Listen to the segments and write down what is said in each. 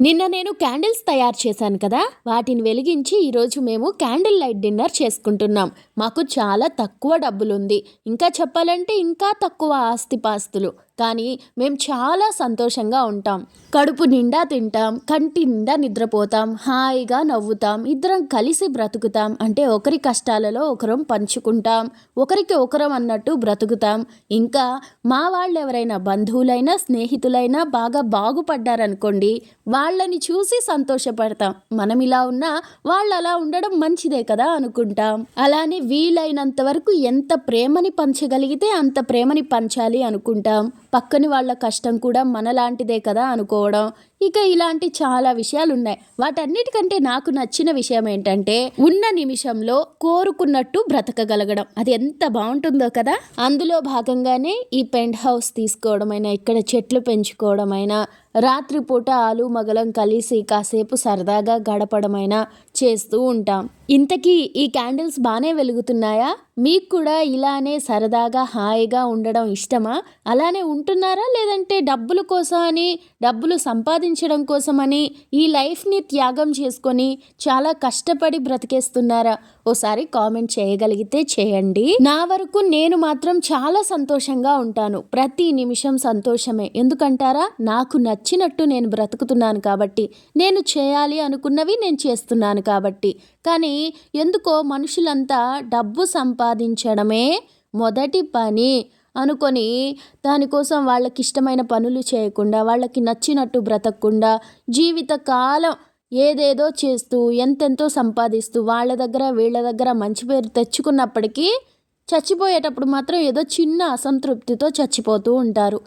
నిన్న నేను క్యాండిల్స్ తయారు చేశాను కదా వాటిని వెలిగించి ఈరోజు మేము క్యాండిల్ లైట్ డిన్నర్ చేసుకుంటున్నాం. మాకు చాలా తక్కువ డబ్బులుంది. ఇంకా చెప్పాలంటే ఇంకా తక్కువ ఆస్తిపాస్తులు. కానీ మేము చాలా సంతోషంగా ఉంటాం. కడుపు నిండా తింటాం కంటి నిండా నిద్రపోతాం హాయిగా నవ్వుతాం ఇద్దరం కలిసి బ్రతుకుతాం అంటే ఒకరి కష్టాలలో ఒకరం పంచుకుంటాం ఒకరికి ఒకరం అన్నట్టు బ్రతుకుతాం. ఇంకా మా వాళ్ళు ఎవరైనా బంధువులైనా స్నేహితులైనా బాగా బాగుపడ్డారనుకోండి వాళ్ళని చూసి సంతోషపడతాం. మనం ఇలా ఉన్నా వాళ్ళు అలా ఉండడం మంచిదే కదా అనుకుంటాం. అలానే వీలైనంత వరకు ఎంత ప్రేమని పంచగలిగితే అంత ప్రేమని పంచాలి అనుకుంటాం. పక్కని వాళ్ళ కష్టం కూడా మనలాంటిదే కదా అనుకోవడం. ఇక ఇలాంటి చాలా విషయాలు ఉన్నాయి వాటన్నిటికంటే నాకు నచ్చిన విషయం ఏంటంటే ఉన్న నిమిషంలో కోరుకున్నట్టు బ్రతకగలగడం. అది ఎంత బాగుంటుందో కదా? అందులో భాగంగానే ఈ పెంట్ హౌస్ తీసుకోవడమైనా ఇక్కడ చెట్లు పెంచుకోవడమైనా రాత్రిపూట ఆలు మగలం కలిసి కాసేపు సరదాగా గడపడమైనా చేస్తూ ఉంటాం. ఇంతకీ ఈ క్యాండిల్స్ బాగానే వెలుగుతున్నాయా? మీకు కూడా ఇలానే సరదాగా హాయిగా ఉండడం ఇష్టమా? అలానే ఉంటున్నారా? లేదంటే డబ్బుల కోసం అని డబ్బులు సంపాదించడం కోసమని ఈ లైఫ్ని త్యాగం చేసుకొని చాలా కష్టపడి బ్రతికేస్తున్నారా? ఓసారి కామెంట్ చేయగలిగితే చేయండి. నా వరకు నేను మాత్రం చాలా సంతోషంగా ఉంటాను. ప్రతి నిమిషం సంతోషమే. ఎందుకంటారా? నాకు నచ్చినట్టు నేను బ్రతుకుతున్నాను కాబట్టి. నేను చేయాలి అనుకున్నవి నేను చేస్తున్నాను కాబట్టి. కానీ ఎందుకో మనుషులంతా డబ్బు సంపాదించడమే మొదటి పని. అనుకొని దానికోసం వాళ్ళకి ఇష్టమైన పనులు చేయకుండా వాళ్ళకి నచ్చినట్టు బ్రతకకుండా జీవితకాలం ఏదేదో చేస్తూ ఎంతెంతో సంపాదిస్తూ వాళ్ళ దగ్గర వీళ్ళ దగ్గర మంచి పేరు తెచ్చుకున్నప్పటికీ చచ్చిపోయేటప్పుడు మాత్రం ఏదో చిన్న అసంతృప్తితో చచ్చిపోతూ ఉంటారు.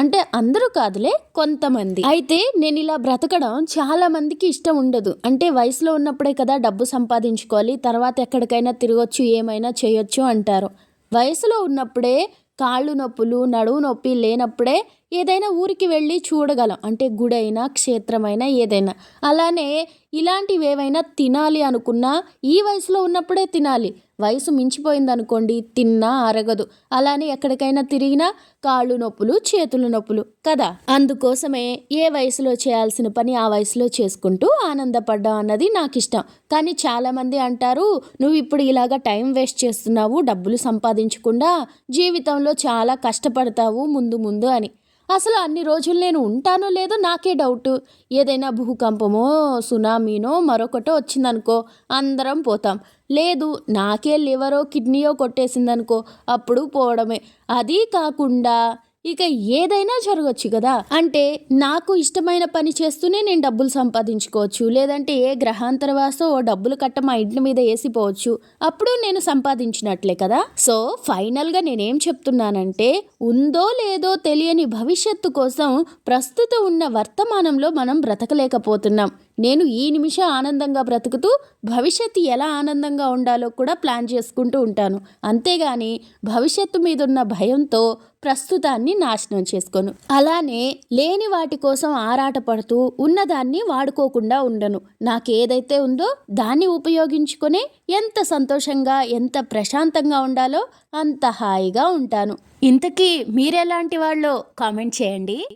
అంటే అందరూ కాదులే కొంతమంది. అయితే నేను ఇలా బ్రతకడం చాలా మందికి ఇష్టం ఉండదు. అంటే వయసులో ఉన్నప్పుడే కదా డబ్బు సంపాదించుకోవాలి తర్వాత ఎక్కడికైనా తిరగొచ్చు ఏమైనా చేయొచ్చు అంటారు. వయసులో ఉన్నప్పుడే కాళ్ళు నొప్పులు నడువు నొప్పి లేనప్పుడే ఏదైనా ఊరికి వెళ్ళి చూడగలం. అంటే గుడైనా క్షేత్రమైనా ఏదైనా. అలానే ఇలాంటివి ఏవైనా తినాలి అనుకున్నా ఈ వయసులో ఉన్నప్పుడే తినాలి. వయసు మించిపోయింది అనుకోండి తిన్నా అరగదు. అలానే ఎక్కడికైనా తిరిగినా కాళ్ళు నొప్పులు చేతులు నొప్పులు కదా. అందుకోసమే ఏ వయసులో చేయాల్సిన పని ఆ వయసులో చేసుకుంటూ ఆనందపడ్డా అన్నది నాకు ఇష్టం కానీ చాలామంది అంటారు నువ్వు ఇప్పుడు ఇలాగా టైం వేస్ట్ చేస్తున్నావు డబ్బులు సంపాదించకుండా జీవితంలో చాలా కష్టపడతావు ముందు ముందు అని. అసలు అన్ని రోజులు నేను ఉంటానో లేదో నాకే డౌట్. ఏదైనా భూకంపమో సునామీనో మరొకటో వచ్చిందనుకో అందరం పోతాం. లేదు నాకే లివరో కిడ్నీయో కొట్టేసిందనుకో అప్పుడు పోవడమే. అది కాకుండా ఇక ఏదైనా జరగచ్చు కదా. అంటే నాకు ఇష్టమైన పని చేస్తూనే నేను డబ్బులు సంపాదించుకోవచ్చు. లేదంటే ఏ గ్రహాంతర వాసో ఓ డబ్బులు కట్ట మా ఇంటి మీద వేసిపోవచ్చు అప్పుడు నేను సంపాదించినట్లే కదా. సో ఫైనల్గా నేనేం చెప్తున్నానంటే ఉందో లేదో తెలియని భవిష్యత్తు కోసం ప్రస్తుతం ఉన్న వర్తమానంలో మనం బ్రతకలేకపోతున్నాం. నేను ఈ నిమిషం ఆనందంగా బ్రతుకుతూ భవిష్యత్తు ఎలా ఆనందంగా ఉండాలో కూడా ప్లాన్ చేసుకుంటూ ఉంటాను. అంతేగాని భవిష్యత్తు మీద ఉన్న భయంతో ప్రస్తుతాన్ని నాశనం చేసుకోను. అలానే లేని వాటి కోసం ఆరాటపడుతూ ఉన్నదాన్ని వాడుకోకుండా ఉండను. నాకేదైతే ఉందో దాన్ని ఉపయోగించుకొని ఎంత సంతోషంగా ఎంత ప్రశాంతంగా ఉండాలో అంత హాయిగా ఉంటాను. ఇంతకీ మీరెలాంటి వాళ్ళో కామెంట్ చేయండి.